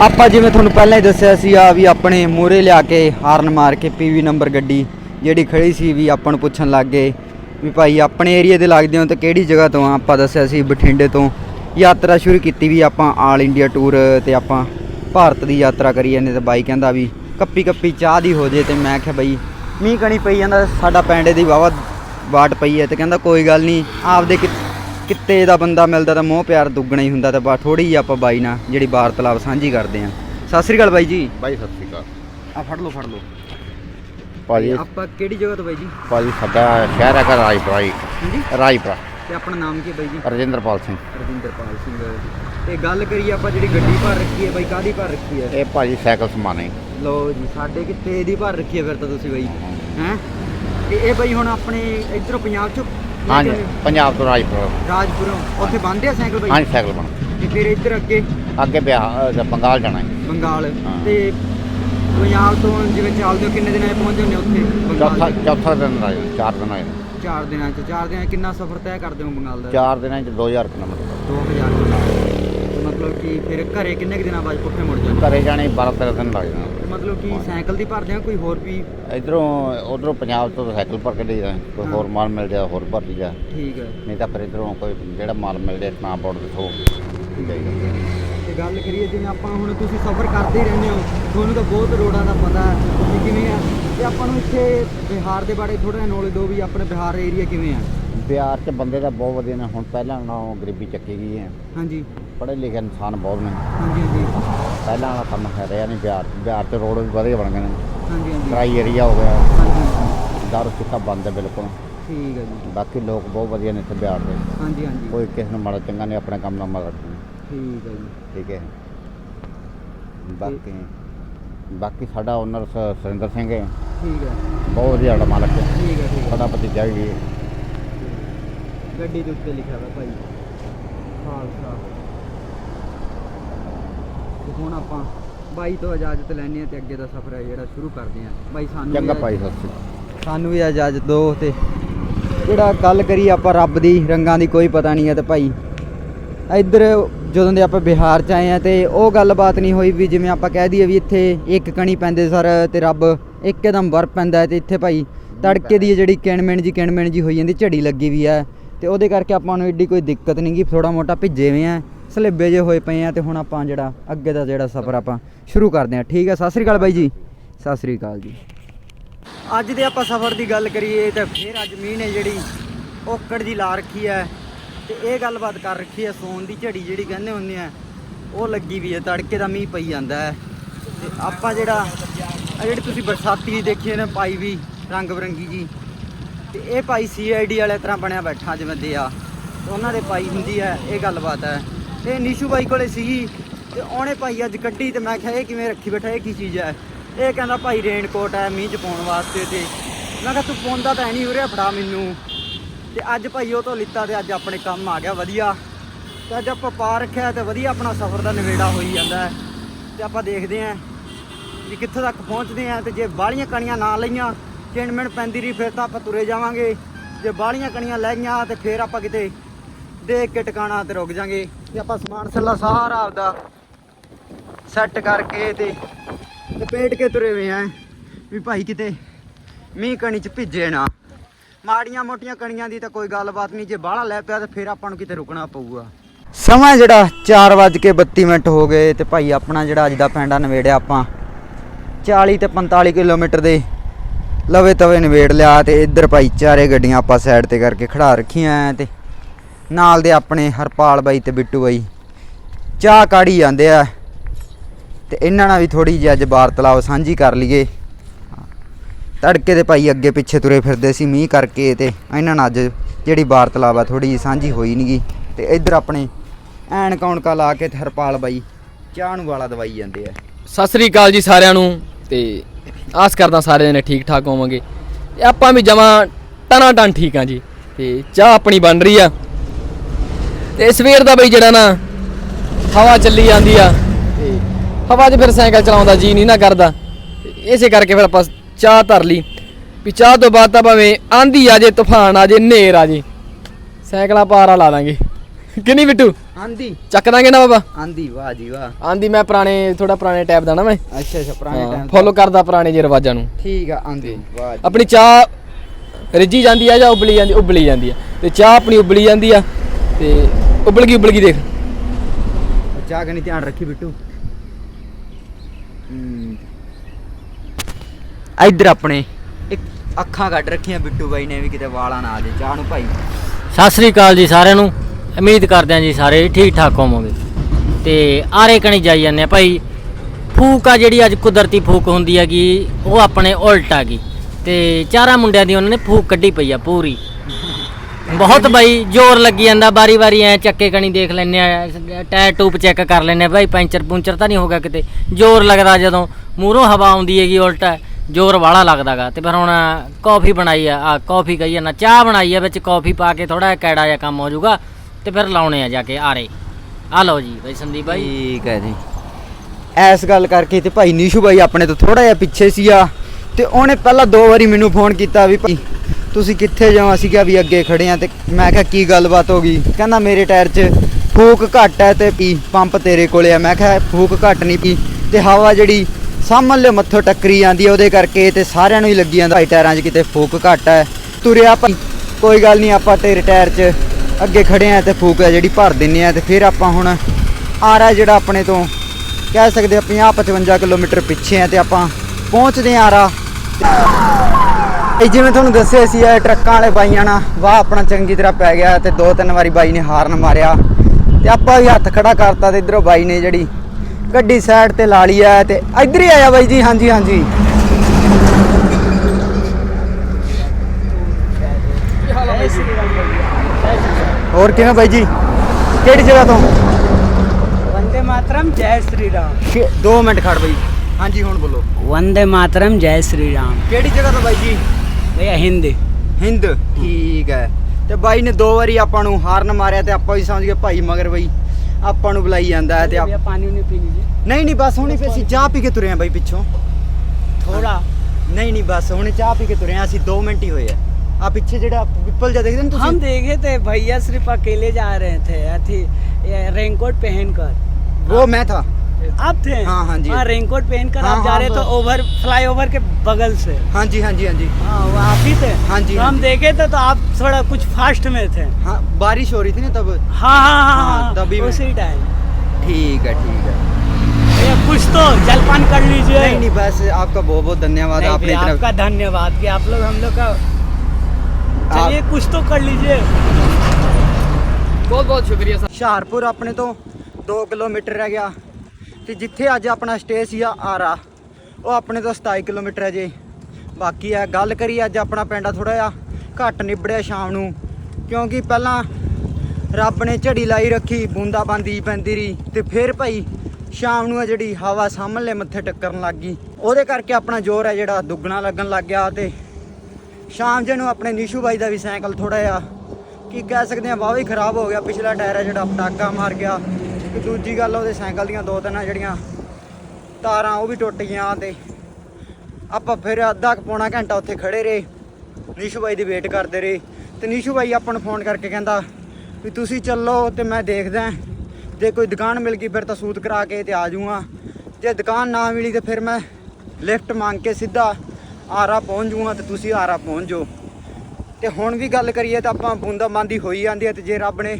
ਆਪਾਂ ਜਿਵੇਂ ਤੁਹਾਨੂੰ ਪਹਿਲਾਂ ਹੀ ਦੱਸਿਆ ਸੀ ਆ ਵੀ ਆਪਣੇ ਮੂਹਰੇ ਲਿਆ ਕੇ ਹਾਰਨ ਮਾਰ ਕੇ ਪੀਵੀ ਨੰਬਰ ਗੱਡੀ ਜਿਹੜੀ ਖੜੀ ਸੀ ਵੀ ਆਪਾਂ ਨੂੰ ਪੁੱਛਣ ਲੱਗ ਗਏ। ਵੀ ਭਾਈ ਆਪਣੇ ਏਰੀਆ ਦੇ ਲੱਗਦੇ ਹੋ ਤੇ ਕਿਹੜੀ ਜਗ੍ਹਾ ਤੋਂ ਆ? ਆਪਾਂ ਦੱਸਿਆ ਸੀ ਬਠਿੰਡੇ ਤੋਂ ਯਾਤਰਾ ਸ਼ੁਰੂ ਕੀਤੀ ਵੀ ਆਪਾਂ ਆਲ ਇੰਡੀਆ ਟੂਰ ਤੇ ਆਪਾਂ ਭਾਰਤ ਦੀ ਯਾਤਰਾ ਕਰੀ ਜਾਂਦੇ ਤੇ ਬਾਈ ਕਹਿੰਦਾ ਵੀ ਕੱਪੀ ਕੱਪੀ ਚਾਹ ਦੀ ਹੋ ਜੇ ਤੇ ਮੈਂ ਕਿਹਾ ਬਈ ਮੀਂਹ ਕਣੀ ਪਈ ਜਾਂਦਾ ਸਾਡਾ ਪੈਂਡੇ ਦੀ ਵਾਵਾ ਬਾਟ ਪਈ ਹੈ ਤੇ ਕਹਿੰਦਾ ਕੋਈ ਗੱਲ ਨਹੀਂ ਆਪਦੇ ਕਿੱਤੇ ਦਾ ਬੰਦਾ ਮਿਲਦਾ ਤਾਂ ਮੋਹ ਪਿਆਰ ਦੁੱਗਣਾ ਹੀ ਹੁੰਦਾ ਤਾਂ ਬਾ ਥੋੜੀ ਆਪਾਂ ਬਾਈ ਨਾਲ ਜਿਹੜੀ ਵਾਰਤਾਲਾਪ ਸਾਂਝੀ ਕਰਦੇ ਆਂ ਸਤਿ ਸ੍ਰੀ ਅਕਾਲ ਬਾਈ ਜੀ। ਭਾਈ ਸਤਿ ਸ਼੍ਰੀ ਅਕਾਲ। ਆ ਫੜ ਲਓ ਫੜ ਲਓ। ਭਾਜੀ। ਆਪਾਂ ਕਿਹੜੀ ਜਗ੍ਹਾ ਤੋਂ ਬਾਈ ਜੀ? ਭਾਜੀ ਸਾਡਾ ਸ਼ਹਿਰ ਹੈਗਾ ਰਾਜਪੁਰਾ ਜੀ। ਹਾਂਜੀ? ਰਾਜਪੁਰਾ। ਤੇ ਆਪਣਾ ਨਾਮ ਕੀ ਹੈ ਬਾਈ ਜੀ? ਰਜਿੰਦਰਪਾਲ ਸਿੰਘ। ਰਵਿੰਦਰਪਾਲ ਸਿੰਘ। ਤੇ ਗੱਲ ਕਰੀਏ ਆਪਾਂ ਜਿਹੜੀ ਗੱਡੀ ਭਰ ਰੱਖੀ ਹੈ ਬਾਈ ਕਾਦੀ ਭਰ ਰੱਖੀ ਹੈ? ਇਹ ਭਾਜੀ ਸਾਈਕਲ ਸਮਾਨੇ ਲਓ ਜੀ ਸਾਡੇ ਕਿੱਥੇ ਦੀ ਭਰ ਰੱਖੀ ਹੈ ਫਿਰ ਤਾਂ ਤੁਸੀਂ ਬਾਈ। ਹੈ? ਤੇ ਇਹ ਬਾਈ ਹੁਣ ਆਪਣੇ ਇਧਰੋਂ ਪੰਜਾਬ ਚੋਂ? ਹਾਂਜੀ? ਪੰਜਾਬ ਤੋਂ ਰਾਜਪੁਰਾ। ਰਾਜਪੁਰੋਂ। ਉੱਥੇ ਬੰਦੇ ਆ ਸਾਈਕਲ ਬਾਈ? ਹਾਂਜੀ ਸਾਈਕਲ ਬਣ। ਤੇ ਫਿਰ ਇੱਧਰ ਅੱਗੇ? ਅੱਗੇ ਬਿਹਾਰ ਬੰਗਾਲ ਜਾਣਾ ਹੈ। ਬੰਗਾਲ। ਹਾਂ। ਤੇ ਪੰਜਾਬ ਤੋਂ ਜਿਵੇਂ ਚੱਲਦੇ ਹੋ ਕਿੰਨੇ ਦਿਨਾਂ 'ਚ ਪਹੁੰਚ ਜਾਂਦੇ ਹੋ ਉੱਥੇ ਬੰਗਾਲ ਚੌਥਾ? ਚੌਥਾ ਦਿਨ ਦਾ ਜੀ, ਚਾਰ ਦਿਨ ਨੇ। ਚਾਰ ਦਿਨਾਂ 'ਚ ਚਾਰ ਦਿਨਾਂ 'ਚ ਕਿੰਨਾ ਸਫ਼ਰ ਤੈਅ ਕਰਦੇ ਹੋ ਬੰਗਾਲ ਦਾ ਚਾਰ ਦਿਨਾਂ ਚ 2000 ਕਿਲੋਮੀਟਰ 2000 ਕਿਲੋਮੀਟਰ ਮਤਲਬ ਕਿ ਫਿਰ ਘਰੇ ਕਿੰਨੇ ਕੁ ਦਿਨਾਂ ਬਾਅਦ ਪੁੱਠੇ ਮੁੜ ਜਾਂਦੇ ਘਰੇ ਜਾਣੇ 12 13 ਦਿਨ ਲੱਗ ਜਾਣਾ ਮਤਲਬ ਕਿ। ਸਾਈਕਲ ਦੀ ਭਰਦੇ ਆ ਕੋਈ ਹੋਰ ਵੀ ਇਧਰੋਂ ਉਧਰੋਂ ਪੰਜਾਬ ਤੋਂ ਸਾਈਕਲ ਭਰ ਕੇ ਲਈ ਜਾਣਾ ਕੋਈ ਹਾਂ। ਹੋਰ ਮਾਲ ਮਿਲ ਜਾ ਹੋਰ ਭਰ ਲਈ ਜਾ ਠੀਕ ਹੈ ਨਹੀਂ ਤਾਂ ਫਿਰ ਇਧਰੋਂ ਕੋਈ ਜਿਹੜਾ ਮਾਲ ਮਿਲ ਜਾਏ ਟਰਾਂਸਪੋਰਟ ਦੇ ਥਰੂ ਜਾਈਦਾ ਤੇ ਗੱਲ ਕਰੀਏ ਜਿਵੇਂ ਆਪਾਂ ਹੁਣ ਤੁਸੀਂ ਸਫ਼ਰ ਕਰਦੇ ਹੀ ਰਹਿੰਦੇ ਹੋ ਤੁਹਾਨੂੰ ਤਾਂ ਬਹੁਤ ਰੋਡਾਂ ਦਾ ਪਤਾ ਹੈ ਕਿ ਕਿਵੇਂ ਆ? ਤੇ ਆਪਾਂ ਨੂੰ ਇੱਥੇ ਬਿਹਾਰ ਦੇ ਬਾਰੇ ਥੋੜਾ ਜਿਹਾ ਨੌਲੇਜ ਦਿਓ ਵੀ ਆਪਣੇ ਬਿਹਾਰ ਏਰੀਆ ਕਿਵੇਂ ਆ? ਬਿਹਾਰ 'ਚ ਬੰਦੇ ਤਾਂ ਬਹੁਤ ਵਧੀਆ ਨੇ ਹੁਣ ਪਹਿਲਾਂ ਨਾਲੋਂ ਗਰੀਬੀ ਚੱਕੀ ਗਈ ਹੈ। ਹਾਂਜੀ। ਪੜ੍ਹੇ ਲਿਖੇ ਇਨਸਾਨ ਬਹੁਤ ਨੇ। ਹਾਂਜੀ ਹਾਂਜੀ। ਪਹਿਲਾਂ ਵਾਲਾ ਕੰਮ ਹੈ ਰਿਹਾ ਨਹੀਂ ਬਿਹਾਰ 'ਚ ਬਿਹਾਰ 'ਚ ਰੋਡ ਵੀ ਵਧੀਆ ਬਣ ਗਏ ਨੇ। ਹਾਂਜੀ ਹਾਂਜੀ। ਟਰਾਈ ਏਰੀਆ ਹੋ ਗਿਆ। ਹਾਂਜੀ ਦਾਰੂ ਸਿੱਕਾ ਬੰਦ ਹੈ ਬਿਲਕੁਲ। ਠੀਕ ਹੈ ਜੀ। ਬਾਕੀ ਲੋਕ ਬਹੁਤ ਵਧੀਆ ਨੇ ਇੱਥੇ ਬਿਹਾਰ ਦੇ। ਹਾਂਜੀ ਹਾਂਜੀ। ਕੋਈ ਕਿਸੇ ਨੂੰ ਮਾੜਾ ਚੰਗਾ ਨਹੀਂ ਆਪਣੇ ਕੰਮ ਨਾਲ ਮਦਦ ਠੀਕ ਹੈ ਜੀ। ਠੀਕ ਹੈ। ਬਾਕੀ ਬਾਕੀ ਸਾਡਾ ਓਨਰ ਸੁਰਿੰਦਰ ਸਿੰਘ ਹੈ। ਠੀਕ ਹੈ। ਬਹੁਤ ਵਧੀਆ ਸਾਡਾ ਮਾਲਕ ਹੈ। ਠੀਕ ਹੈ ਠੀਕ ਹੈ। ਸਾਡਾ ਭਤੀਜਾ ਵੀ ਹੈ। ਗੱਡੀ ਦੇ ਉੱਤੇ ਲਿਖਿਆ ਹੋਇਆ ਭਾਈ। ਖਾਲਸਾ। ਤੇ ਹੁਣ ਆਪਾਂ ਬਾਈ ਤੋਂ ਇਜਾਜ਼ਤ ਲੈਣੀ ਹੈ ਤੇ ਅੱਗੇ ਦਾ ਸਫ਼ਰ ਹੈ ਜਿਹੜਾ ਸ਼ੁਰੂ ਕਰਦੇ ਹਾਂ। ਬਾਈ ਸਾਨੂੰ ਚੰਗਾ ਭਾਈ ਸਤਿ ਸ਼੍ਰੀ ਅਕਾਲ। ਸਾਨੂੰ ਵੀ ਇਜਾਜ਼ਤ ਦਿਓ ਤੇ ਜਿਹੜਾ ਗੱਲ ਕਰੀ ਆਪਾਂ ਰੱਬ ਦੀ ਰੰਗਾਂ ਦੀ ਕੋਈ ਪਤਾ ਨਹੀਂ ਹੈ ਤੇ ਭਾਈ। ਇੱਧਰ ਜਦੋਂ ਦੇ ਆਪਾਂ ਬਿਹਾਰ ਚ ਆਏ ਆ ਤੇ ਉਹ ਗੱਲਬਾਤ ਨਹੀਂ ਹੋਈ ਵੀ ਜਿਵੇਂ ਆਪਾਂ ਕਹਿ ਦਈਏ ਵੀ ਇੱਥੇ ਇੱਕ ਕਣੀ ਪੈਂਦੇ ਸਰ ਤੇ ਰੱਬ ਇੱਕਦਮ ਬਰਫ਼ ਪੈਂਦਾ ਹੈ ਤੇ ਇੱਥੇ ਭਾਈ ਤੜਕੇ ਦੀ ਜਿਹੜੀ ਕਿਣਮਿਣ ਜੀ ਕਿਣਮਿਣ ਜੀ ਹੋਈ ਜਾਂਦੀ, ਝੜੀ ਲੱਗੀ ਵੀ ਹੈ ਤੇ ਉਹਦੇ ਕਰਕੇ ਆਪਾਂ ਨੂੰ ਏਡੀ ਕੋਈ ਦਿੱਕਤ ਨਹੀਂ ਗੀ ਥੋੜਾ ਮੋਟਾ ਭਿੱਜੇ ਵੇ ਆ, ਸਲੇਬੇ ਜੇ ਹੋਏ ਪਏ ਆ ਤੇ ਹੁਣ ਆਪਾਂ ਜਿਹੜਾ ਅੱਗੇ ਦਾ ਜਿਹੜਾ ਸਫ਼ਰ ਆਪਾਂ ਸ਼ੁਰੂ ਕਰਦੇ ਆ। ਠੀਕ ਹੈ, ਸਤਿ ਸ੍ਰੀ ਅਕਾਲ ਬਾਈ ਜੀ। ਸਤਿ ਸ੍ਰੀ ਅਕਾਲ ਜੀ। ਅੱਜ ਦੇ ਆਪਾਂ ਸਫ਼ਰ ਦੀ ਗੱਲ ਕਰੀਏ ਤਾਂ ਫਿਰ ਅੱਜ ਮੀਂਹ ਨੇ ਜਿਹੜੀ ਔਕੜ ਜੀ ਲਾ ਰੱਖੀ ਹੈ। ਤੇ ਇਹ ਗੱਲਬਾਤ ਕਰ ਰੱਖੀ ਹੈ ਸੋਨ ਦੀ ਝੜੀ ਜਿਹੜੀ ਕਹਿੰਦੇ ਹੁੰਦੇ ਆ, ਉਹ ਲੱਗੀ ਵੀ ਹੈ, ਤੜਕੇ ਦਾ ਮੀਂਹ ਪਈ ਜਾਂਦਾ ਹੈ। ਤੇ ਆਪਾਂ ਜਿਹੜਾ ਜਿਹੜੀ ਤੁਸੀਂ ਬਰਸਾਤੀ ਦੇਖੀ ਨੇ ਪਾਈ ਵੀ ਰੰਗ ਬਰੰਗੀ ਜੀ, ਤੇ ਇਹ ਪਾਈ ਸੀਆਈਡੀ ਵਾਲੇ ਤਰ੍ਹਾਂ ਬਣਿਆ ਬੈਠਾ ਜਿਵੇਂ ਦੇ ਆ। ਉਹਨਾਂ ਦੇ ਪਾਈ ਹੁੰਦੀ ਹੈ, ਇਹ ਗੱਲਬਾਤ ਹੈ। ਇਹ ਨੀਸ਼ੂ ਬਾਈ ਕੋਲੇ ਸੀਗੀ, ਤੇ ਉਹਨੇ ਭਾਈ ਅੱਜ ਕੱਢੀ ਤੇ ਮੈਂ ਕਿਹਾ, ਇਹ ਕਿਵੇਂ ਰੱਖੀ ਬੈਠਾ, ਇਹ ਕੀ ਚੀਜ਼ ਹੈ? ਇਹ ਕਹਿੰਦਾ, ਭਾਈ ਰੇਨਕੋਟ ਹੈ, ਮੀਂਹ ਚ ਪਾਉਣ ਵਾਸਤੇ ਤੇ। ਮੈਂ ਕਿਹਾ, ਤੂੰ ਪਾਉਂਦਾ ਤਾਂ ਹੈ ਨਹੀਂ ਉਰੇ, ਫੜਾ ਮੈਨੂੰ। ਤੇ ਅੱਜ ਭਾਈ ਉਹ ਤੋਂ ਲਿੱਤਾ ਤੇ ਅੱਜ ਆਪਣੇ ਕੰਮ ਆ ਗਿਆ ਵਧੀਆ। ਤੇ ਅੱਜ ਆਪਾਂ ਪਾ ਰੱਖਿਆ ਤੇ ਵਧੀਆ ਆਪਣਾ ਸਫ਼ਰ ਦਾ ਨਿਵੇੜਾ ਹੋਈ ਜਾਂਦਾ ਹੈ। ਤੇ ਆਪਾਂ ਦੇਖਦੇ ਆਂ ਵੀ ਕਿੱਥੋਂ ਤੱਕ ਪਹੁੰਚਦੇ ਆਂ ਤੇ ਜੇ ਬਾਹਲੀਆਂ ਕਣੀਆਂ ਨਾ ਲਈਆਂ ਚਿਣਮਿਣ ਪੈਂਦੀ ਰਹੀ ਫਿਰ ਤਾਂ ਆਪਾਂ ਤੁਰੇ ਜਾਵਾਂਗੇ। ਜੇ ਬਾਹਲੀਆਂ ਕਣੀਆਂ ਲੈ ਗਈਆਂ ਤੇ ਫਿਰ ਆਪਾਂ ਕਿਤੇ ਦੇਖ ਕੇ ਟਿਕਾਣਾ ਤੇ ਰੁਕ ਜਾਾਂਗੇ। ਤੇ ਆਪਾਂ ਸਮਾਨ ਸੱਲਾ ਸਾਰਾ ਆਪਦਾ ਸੈੱਟ ਕਰਕੇ ਤੇ ਲਪੇਟ ਕੇ ਤੁਰੇ ਹੋਏ ਆਂ ਵੀ ਭਾਈ ਕਿਤੇ ਮੀਂਹ ਕਣੀ ਚ ਭਿੱਜੇ ਨਾ। ਮਾੜੀਆਂ ਮੋਟੀਆਂ ਕਣੀਆਂ ਦੀ ਤਾਂ ਕੋਈ ਗੱਲਬਾਤ ਨਹੀਂ, ਜੇ ਬਾਹਲਾ ਲੈ ਪਿਆ ਤਾਂ ਫਿਰ ਆਪਾਂ ਨੂੰ ਕਿਤੇ ਰੁਕਣਾ ਪਊਗਾ। ਸਮਾਂ ਜਿਹੜਾ 4:32 ਮਿੰਟ ਹੋ ਗਏ ਤੇ ਭਾਈ ਆਪਣਾ ਜਿਹੜਾ ਅੱਜ ਦਾ ਪੈਂਡਾ ਨਵੇੜਿਆ ਆਪਾਂ। 40 ਤੇ 45 ਕਿਲੋਮੀਟਰ ਦੇ ਲਵੇ ਤਵੇ ਨਵੇੜ ਲਿਆ ਤੇ ਇੱਧਰ ਭਾਈ ਚਾਰੇ ਗੱਡੀਆਂ ਆਪਾਂ ਸਾਈਡ ਤੇ ਕਰਕੇ ਖੜਾ ਰੱਖੀਆਂ ਤੇ ਨਾਲ ਦੇ ਆਪਣੇ ਹਰਪਾਲ ਬਾਈ ਤੇ ਬਿੱਟੂ ਬਾਈ। ਚਾਹ ਕਾੜੀ ਜਾਂਦੇ ਆ ਤੇ ਇਹਨਾਂ ਨਾਲ ਵੀ ਥੋੜੀ ਜਿਹੀ ਅੱਜ ਵਾਰਤਾਲਾਪ ਸਾਂਝੀ ਕਰ ਲਈਏ। ਤੜਕੇ ਦੇ ਭਾਈ ਅੱਗੇ ਪਿੱਛੇ ਤੁਰੇ ਫਿਰਦੇ ਸੀ ਮੀਂਹ ਕਰਕੇ ਤੇ ਇਹਨਾਂ ਨਾਲ ਅੱਜ ਜਿਹੜੀ ਵਾਰਤਾਲਾਪ ਆ ਥੋੜੀ ਜਿਹੀ ਸਾਂਝੀ ਹੋਈ ਨਹੀਂਗੀ ਤੇ ਇੱਧਰ ਆਪਣੇ ਐਨ ਕੌਣਕਾ ਲਾ ਕੇ ਤੇ ਹਰਪਾਲ ਬਾਈ ਚਾਹ ਨੂੰ ਵਾਲਾ ਦਵਾਈ ਜਾਂਦੇ ਆ। ਸਤਿ ਸ੍ਰੀ ਅਕਾਲ ਜੀ ਸਾਰਿਆਂ ਨੂੰ ਤੇ ਆਸ ਕਰਦਾ ਸਾਰੇ ਜਣੇ ਠੀਕ ਠਾਕ ਹੋਵਾਂਗੇ। ਤੇ ਆਪਾਂ ਵੀ ਜਮਾਂ ਟਨਾ ਟਨ ਠੀਕ ਆ ਜੀ ਤੇ ਚਾਹ ਆਪਣੀ ਬਣ ਰਹੀ ਆ। ਤੇ ਸਵੇਰ ਦਾ ਬਈ ਜਿਹੜਾ ਨਾ ਹਵਾ ਚੱਲੀ ਜਾਂਦੀ ਆ ਤੇ ਹਵਾ 'ਚ ਫਿਰ ਸਾਈਕਲ ਚਲਾਉਂਦਾ ਜੀ ਨਹੀਂ ਨਾ ਕਰਦਾ। ਇਸੇ ਕਰਕੇ ਫਿਰ ਆਪਾਂ ਚਾਹ ਧਰ ਲਈ। ਵੀ ਚਾਹ ਤੋਂ ਬਾਅਦ ਤਾਂ ਭਾਵੇਂ ਆਂਦੀ ਆ ਜੇ ਤੂਫਾਨ ਆ ਜੇ ਹਨੇਰ ਆ ਜੇ ਸਾਈਕਲਾਂ ਪਾਰਾ ਲਾ ਦਾਂਗੇ। ਕਿ ਨਹੀਂ ਬਿੱਟੂ? ਆਂਦੀ ਚੱਕ ਦਾਂਗੇ ਨਾ ਬਾਬਾ। ਆਂਦੀ ਵਾਹ ਜੀ ਵਾਹ। ਆਂਦੀ ਮੈਂ ਪੁਰਾਣੇ ਥੋੜਾ ਪੁਰਾਣੇ ਟਾਈਪ ਦਾ ਨਾ ਮੈਂ। ਅੱਛਾ ਅੱਛਾ ਪੁਰਾਣੇ ਟਾਈਮ ਫੋਲੋ ਕਰਦਾ ਪੁਰਾਣੇ ਜਿਹੇ ਰਿਵਾਜਾਂ ਨੂੰ। ਠੀਕ ਆ ਆਂਦੀ ਵਾਹ ਜੀ ਆਪਣੀ ਚਾਹ ਰਿੱਝੀ ਜਾਂਦੀ ਆ ਜਾਂ ਉਬਲੀ ਜਾਂਦੀ ਉਬਲੀ ਜਾਂਦੀ ਆ? ਤੇ ਚਾਹ ਆਪਣੀ ਉਬਲੀ ਜਾਂਦੀ ਆ ਤੇ ਉਬਲ ਗਈ ਉਬਲ ਗਈ ਦੇਖ। ਚਾਹ ਕਨੀ ਧਿਆਨ ਰੱਖੀ ਬਿੱਟੂ। ਇੱਧਰ ਆਪਣੇ। ਇੱਕ ਅੱਖਾਂ ਕੱਢ ਰੱਖੀਆਂ ਬਿੱਟੂ ਬਾਈ ਨੇ ਵੀ ਕਿਤੇ ਵਾਲਾ ਨਾ ਆ ਜੇ ਚਾਹ ਨੂੰ ਭਾਈ। ਸਤਿ ਸ੍ਰੀ ਅਕਾਲ ਜੀ ਸਾਰਿਆਂ ਨੂੰ। ਉਮੀਦ ਕਰਦੇ ਹਾਂ ਜੀ ਸਾਰੇ ਠੀਕ ਠਾਕ ਹੋਵੋਗੇ। ਤੇ ਆਰੇ ਕਣੀ ਜਾਈ ਜਾਂਦੇ ਆ ਭਾਈ ਫੂਕ ਆ ਜਿਹੜੀ ਅੱਜ ਕੁਦਰਤੀ ਫੂਕ ਹੁੰਦੀ ਹੈਗੀ ਉਹ ਆਪਣੇ ਉਲਟ ਆ ਗਈ। ਤੇ ਚਾਰਾਂ ਮੁੰਡਿਆਂ ਦੀ ਉਹਨਾਂ ਨੇ ਫੂਕ ਕੱਢੀ ਪਈ ਆ ਪੂਰੀ। ਬਹੁਤ ਬਾਈ ਜ਼ੋਰ ਲੱਗੀ ਜਾਂਦਾ। ਬਾਰੀ ਬਾਰੀ ਐ ਚੱਕੇ ਕਣੀ ਦੇਖ ਲੈਨੇ ਆ ਟਾਇਰ ਟੂਬ ਚੈੱਕ ਕਰ ਲੈਨੇ ਆ ਭਾਈ ਪੈਂਚਰ ਪੁੰਚਰ ਤਾਂ ਨਹੀਂ ਹੋ ਗਿਆ ਕਿਤੇ। ਜ਼ੋਰ ਲੱਗਦਾ ਜਦੋਂ। ਮੂਹਰੋਂ ਹਵਾ ਆਉਂਦੀ ਹੈਗੀ ਉਲਟਾ। ਜ਼ੋਰ ਵਾਲਾ ਲੱਗਦਾਗਾ। ਤੇ ਫਿਰ ਹੁਣ ਕੌਫੀ ਬਣਾਈ ਆ ਆ ਕੌਫੀ ਕਹੀ ਨਾ ਚਾਹ ਬਣਾਈ ਆ, ਵਿੱਚ ਕੌਫੀ ਪਾ ਕੇ ਥੋੜਾ ਜਿਹਾ ਕੈੜਾ ਜਿਹਾ ਕੰਮ ਹੋ ਜਾਊਗਾ, ਤੇ ਫਿਰ ਲਾਉਣੇ ਆ ਜਾ ਕੇ ਆਰੇ। ਆ ਲਓ ਜੀ ਭਾਈ ਸੰਦੀਪ ਭਾਈ ਠੀਕ ਹੈ ਜੀ। ਐਸ ਗੱਲ ਕਰਕੇ ਤੇ ਭਾਈ ਨੀਸ਼ੂ ਬਾਈ ਆਪਣੇ ਤੋਂ ਥੋੜਾ ਜਿਹਾ ਪਿੱਛੇ ਸੀਗਾ, ਤੇ ਉਹਨੇ ਪਹਿਲਾਂ ਦੋ ਵਾਰੀ ਮੈਨੂੰ ਫੋਨ ਕੀਤਾ ਵੀ ਭਾਈ, ਤੁਸੀਂ ਕਿੱਥੇ ਜਾਓ ਅਸੀਂ ਕਿਹਾ ਵੀ ਅੱਗੇ ਖੜੇ ਆ ਤੇ ਮੈਂ ਕਿਹਾ, ਕੀ ਗੱਲਬਾਤ ਹੋ ਗਈ? ਕਹਿੰਦਾ ਮੇਰੇ ਟਾਇਰ 'ਚ ਫੂਕ ਘੱਟ ਹੈ ਤੇ ਪੀ ਪੰਪ ਤੇਰੇ ਕੋਲੇ ਆ। ਮੈਂ ਕਿਹਾ, ਫੂਕ ਘੱਟ ਨਹੀਂ ਪੀ ਤੇ ਹਵਾ ਜਿਹੜੀ ਸਾਹਮਣੇ ਮੱਥੋਂ ਟੱਕਰੀ ਜਾਂਦੀ ਹੈ, ਉਹਦੇ ਕਰਕੇ ਤੇ ਸਾਰਿਆਂ ਨੂੰ ਹੀ ਲੱਗੀ ਜਾਂਦਾ ਟਾਇਰਾਂ 'ਚ ਕਿਤੇ ਫੂਕ ਘੱਟ ਹੈ। ਤੁਰਿਆ ਭਾਈ, ਕੋਈ ਗੱਲ ਨਹੀਂ, ਆਪਾਂ ਤੇਰੇ ਟਾਇਰ 'ਚ ਅੱਗੇ ਖੜੇ ਆ ਤੇ ਫੂਕ ਹੈ ਜਿਹੜੀ ਭਰ ਦਿੰਨੇ ਆ ਤੇ ਫਿਰ ਆਪਾਂ ਹੁਣ ਆਰਾ ਜਿਹੜਾ ਆਪਣੇ ਤੋਂ ਕਹਿ ਸਕਦੇ ਆ 50 55 ਕਿਲੋਮੀਟਰ ਪਿੱਛੇ ਆ ਤੇ ਆਪਾਂ ਪਹੁੰਚਦੇ ਆ ਆਰਾ। ਇਹ ਜਿਵੇਂ ਤੁਹਾਨੂੰ ਦੱਸਿਆ ਸੀ, ਇਹ ਟਰੱਕਾਂ ਵਾਲੇ ਬਾਈਆਂ ਨਾਲ ਵਾਹ ਆਪਣਾ ਚੰਗੀ ਤਰ੍ਹਾਂ ਪੈ ਗਿਆ ਤੇ ਦੋ ਤਿੰਨ ਵਾਰੀ ਬਾਈ ਨੇ ਹਾਰਨ ਮਾਰਿਆ। ਤੇ ਆਪਾਂ ਵੀ ਹੱਥ ਖੜਾ ਕਰਤਾ ਤੇ ਇਧਰੋਂ ਬਾਈ ਨੇ ਜਿਹੜੀ ਗੱਡੀ ਸਾਈਡ ਤੇ ਲਾ ਲਈ ਆ ਤੇ ਇੱਧਰ ਹੀ ਆਇਆ ਬਾਈ ਜੀ ਹਾਂਜੀ ਹਾਂਜੀ ਹੋਰ ਕਿਵੇਂ ਬਾਈ ਜੀ ਕਿਹੜੀ ਜਗ੍ਹਾ ਤੋਂ वंदे मातरम जय श्री राम 2 ਮਿੰਟ ਖੜ ਬਾਈ ਹਾਂਜੀ ਹੁਣ ਬੋਲੋ वंदे मातरम जय श्री राम ਕਿਹੜੀ ਜਗ੍ਹਾ ਤੋਂ ਬਾਈ ਜੀ भैया हिंदी ਹਿੰਦ ਠੀਕ ਹੈ ਤੇ ਬਾਈ ਨੇ ਦੋ ਵਾਰੀ ਆਪਾਂ ਨੂੰ ਹਾਰਨ ਮਾਰਿਆ ਤੇ ਆਪਾਂ ਵੀ ਸਮਝ ਗਏ ਭਾਈ ਮਗਰ ਬਈ ਆਪਾਂ ਨੂੰ ਬੁਲਾਈ ਜਾਂਦਾ ਹੈ ਤੇ ਆਪ- भैया पानी उन्हें पी लीजिए ਨਹੀਂ ਨਹੀਂ ਬਸ ਹੁਣੀ ਫੇ ਅਸੀਂ ਚਾਹ ਪੀ ਕੇ ਤੁਰੇ ਆ ਬਾਈ ਪਿੱਛੋਂ थोड़ा ਨਹੀਂ ਨਹੀਂ ਬਸ ਹੁਣੇ ਚਾਹ ਪੀ ਕੇ ਤੁਰੇ ਆ ਅਸੀਂ 2 ਮਿੰਟ ਹੀ ਹੋਏ ਆ ਆ ਪਿੱਛੇ ਜਿਹੜਾ ਪਿੱਪਲ ਜਿਹਾ ਦੇਖਦੇ ਨੇ हम ਤੁਸੀਂ देखे थे भैया सिर्फ अकेले जा रहे थे अथी ये रेनकोट पहनकर ਉਹ ਮੈਂ ਥਾ आप थे? हाँ हाँ जी। हाँ रेनकोट पहन कर हाँ, आप जा हाँ, रहे तो ओवर फ्लाई ओवर के बगल से। हाँ जी हाँ जी हाँ जी। हाँ आप ही थे? हाँ जी तो हाँ हम देखे थे तो आप थोड़ा कुछ फास्ट में थे। हाँ बारिश हो रही थी ना तब? हाँ हाँ हाँ, हाँ तभी उसी टाइम ठीक है ठीक है। कुछ तो जलपान कर लीजिए। नहीं नहीं बस आपका बहुत बहुत धन्यवाद आपने आपका धन्यवाद कि आप लोग हम लोग का चलिए कुछ तो कर लीजिए। बहुत बहुत शुक्रिया सर। शाहपुर अपने तो दो किलोमीटर रह गया। ਤੇ ਜਿੱਥੇ ਅੱਜ ਆਪਣਾ ਸਟੇ ਸੀ ਆ ਆਰਾ, ਉਹ ਆਪਣੇ ਤੋਂ 27 ਕਿਲੋਮੀਟਰ ਹੈ ਜੇ। ਬਾਕੀ ਆ ਗੱਲ ਕਰੀ ਅੱਜ ਆਪਣਾ ਪਿੰਡ ਆ ਥੋੜਾ ਜਿਹਾ, ਘੱਟ ਨਿਬੜਿਆ ਸ਼ਾਮ ਨੂੰ, ਕਿਉਂਕਿ ਪਹਿਲਾਂ ਰੱਬ ਨੇ ਝੜੀ ਲਾਈ ਰੱਖੀ, ਬੂੰਦਾ ਬੂੰਦਾਬਾਂਦੀ ਪੈਂਦੀ ਰਹੀ, ਤੇ ਫਿਰ ਭਾਈ ਸ਼ਾਮ ਨੂੰ ਆ ਜਿਹੜੀ ਹਵਾ ਸਾਹਮਣੇ ਮੱਥੇ ਟੱਕਰਨ ਲੱਗ ਗਈ। ਉਹਦੇ ਕਰਕੇ ਆਪਣਾ ਜ਼ੋਰ ਹੈ ਜਿਹੜਾ ਦੁੱਗਣਾ ਲੱਗਣ ਲੱਗ ਗਿਆ ਤੇ ਸ਼ਾਮ ਜੇ ਨੂੰ ਆਪਣੇ ਨੀਸ਼ੂ ਬਾਈ ਦਾ ਵੀ ਸਾਈਕਲ ਥੋੜਾ ਜਿਹਾ, ਕੀ ਕਹਿ ਸਕਦੇ ਆ, ਵਾਹ ਹੀ ਖਰਾਬ ਹੋ ਗਿਆ, ਪਿਛਲਾ ਟਾਇਰ ਹੈ ਜਿਹੜਾ ਪਟਾਕਾ ਮਾਰ ਗਿਆ। ਤੇ ਦੂਜੀ ਗੱਲ ਉਹਦੇ ਸਾਈਕਲ ਦੀਆਂ ਦੋ ਤਿੰਨ ਜਿਹੜੀਆਂ ਤਾਰਾਂ ਉਹ ਵੀ ਟੁੱਟ ਗਈਆਂ ਤੇ ਆਪਾਂ ਫਿਰ ਅੱਧਾ ਕੁ ਪੌਣਾ ਘੰਟਾ ਉੱਥੇ ਖੜੇ ਰਹੇ, ਨੀਸ਼ੂ ਬਾਈ ਦੀ ਵੇਟ ਕਰਦੇ ਰਹੇ ਤੇ ਨੀਸ਼ੂ ਬਾਈ ਆਪਾਂ ਨੂੰ ਫੋਨ ਕਰਕੇ ਕਹਿੰਦਾ ਵੀ ਤੁਸੀਂ ਚੱਲੋ ਤੇ ਮੈਂ ਦੇਖਦਾ, ਜੇ ਕੋਈ ਦੁਕਾਨ ਮਿਲ ਗਈ ਫਿਰ ਤਾਂ ਸੂਤ ਕਰਾ ਕੇ ਤੇ ਆ ਜਾਊਂਗਾ, ਜੇ ਦੁਕਾਨ ਨਾ ਮਿਲੀ ਤੇ ਫਿਰ ਮੈਂ ਲਿਫਟ ਮੰਗ ਕੇ ਸਿੱਧਾ ਆਰਾ ਪਹੁੰਚ ਜਾਊਂਗਾ ਤੇ ਤੁਸੀਂ ਆਰਾ ਪਹੁੰਚ ਜਾਓ। ਤੇ ਹੁਣ ਵੀ ਗੱਲ ਕਰੀਏ ਤਾਂ ਆਪਾਂ ਬੂੰਦਾਬਾਂਦੀ ਹੋਈ ਜਾਂਦੀ ਹੈ ਤੇ ਜੇ ਰੱਬ ਨੇ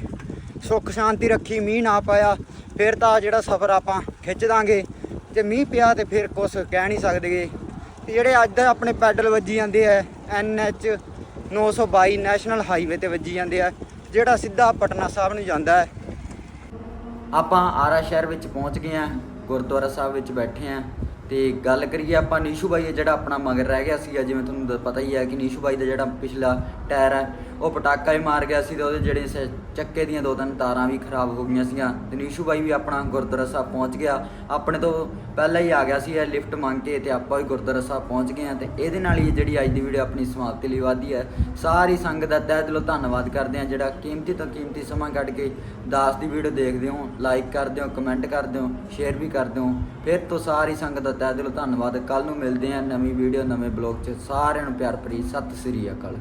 ਸੁੱਖ ਸ਼ਾਂਤੀ ਰੱਖੀ, ਮੀਂਹ ਨਾ ਪਾਇਆ, ਫਿਰ ਤਾਂ ਜਿਹੜਾ ਸਫ਼ਰ ਆਪਾਂ ਖਿੱਚ ਦਾਂਗੇ। ਤੇ ਮੀਂਹ ਪਿਆ ਤੇ ਫਿਰ ਕੁਝ ਕਹਿ ਨਹੀਂ ਸਕਦੇਗੇ ਤੇ ਜਿਹੜੇ ਅੱਜ ਦਾ ਆਪਣੇ ਪੈਡਲ ਵੱਜੀ ਜਾਂਦੇ ਆ ਐਚ 922 ਨੈਸ਼ਨਲ ਹਾਈਵੇ ਤੇ ਵੱਜੀ ਜਾਂਦੇ ਆ, ਜਿਹੜਾ ਸਿੱਧਾ ਪਟਨਾ ਸਾਹਿਬ ਨੂੰ ਜਾਂਦਾ ਹੈ। ਆਪਾਂ ਆਰਾ ਸ਼ਹਿਰ ਵਿੱਚ ਪਹੁੰਚ ਗਏ ਆ ਗੁਰਦੁਆਰਾ ਸਾਹਿਬ ਵਿੱਚ ਬੈਠੇ ਆ ਤੇ ਗੱਲ ਕਰੀਏ ਆਪਾਂ ਨੀਸ਼ੂ ਬਾਈ ਜਿਹੜਾ ਆਪਣਾ ਮਗਰ ਰਹਿ ਗਿਆ ਸੀਗਾ ਜਿਵੇਂ ਤੁਹਾਨੂੰ ਦ- ਪਤਾ ਹੀ ਹੈ ਕਿ ਨੀਸ਼ੂ ਬਾਈ ਦਾ ਜਿਹੜਾ ਪਿਛਲਾ ਟਾਇਰ ਹੈ, ਉਹ ਪਟਾਕਾ ਹੀ ਮਾਰ ਗਿਆ ਸੀ ਤੇ ਉਹਦੇ ਜਿਹੜੇ ਸ- ਚੱਕੇ ਦੀਆਂ ਦੋ ਤਿੰਨ ਤਾਰਾਂ ਵੀ ਖਰਾਬ ਹੋ ਗਈਆਂ ਸੀਗੀਆਂ ਤੇ ਨੀਸ਼ੂ ਬਾਈ ਵੀ ਆਪਣਾ ਗੁਰਦੁਆਰਾ ਸਾਹਿਬ ਪਹੁੰਚ ਗਿਆ। ਆਪਣੇ ਤੋਂ ਪਹਿਲਾਂ ਹੀ ਆ ਗਿਆ ਸੀ ਇਹ ਲਿਫਟ ਮੰਗ ਕੇ ਤੇ ਆਪਾਂ ਵੀ ਗੁਰਦੁਆਰਾ ਸਾਹਿਬ ਪਹੁੰਚ ਗਏ ਆ ਤੇ ਇਹਦੇ ਨਾਲ ਹੀ ਜਿਹੜੀ ਅੱਜ ਦੀ ਵੀਡੀਓ ਆਪਣੀ ਸਮਾਪਤੀ ਲਈ ਵਾਦੀ ਹੈ। ਸਾਰੀ ਸੰਗਤ ਦਾ ਤਹਿ ਦਿਲੋਂ ਧੰਨਵਾਦ ਕਰਦੇ ਆ ਜਿਹੜਾ ਕੀਮਤੀ ਤੋਂ ਕੀਮਤੀ ਸਮਾਂ ਕੱਢ ਕੇ ਦਾਸ ਦੀ ਵੀਡੀਓ ਦੇਖਦੇ ਹੋ ਲਾਈਕ ਕਰਦੇ ਹੋ ਕਮੈਂਟ ਕਰਦੇ ਹੋ ਸ਼ੇਅਰ ਵੀ ਕਰਦੇ ਹੋ। ਫਿਰ ਤੋਂ ਸਾਰੀ ਸੰਗਤ ਦਾ ਤਹਿ ਦਿਲੋਂ, ਧੰਨਵਾਦ। ਕੱਲ ਨੂੰ ਮਿਲਦੇ ਆ ਨਵੀਂ ਵੀਡੀਓ ਨਵੇਂ ਬਲੌਗ 'ਚ। ਸਾਰਿਆਂ ਨੂੰ ਪਿਆਰ ਭਰੀ। ਸਤਿ ਸ੍ਰੀ ਅਕਾਲ।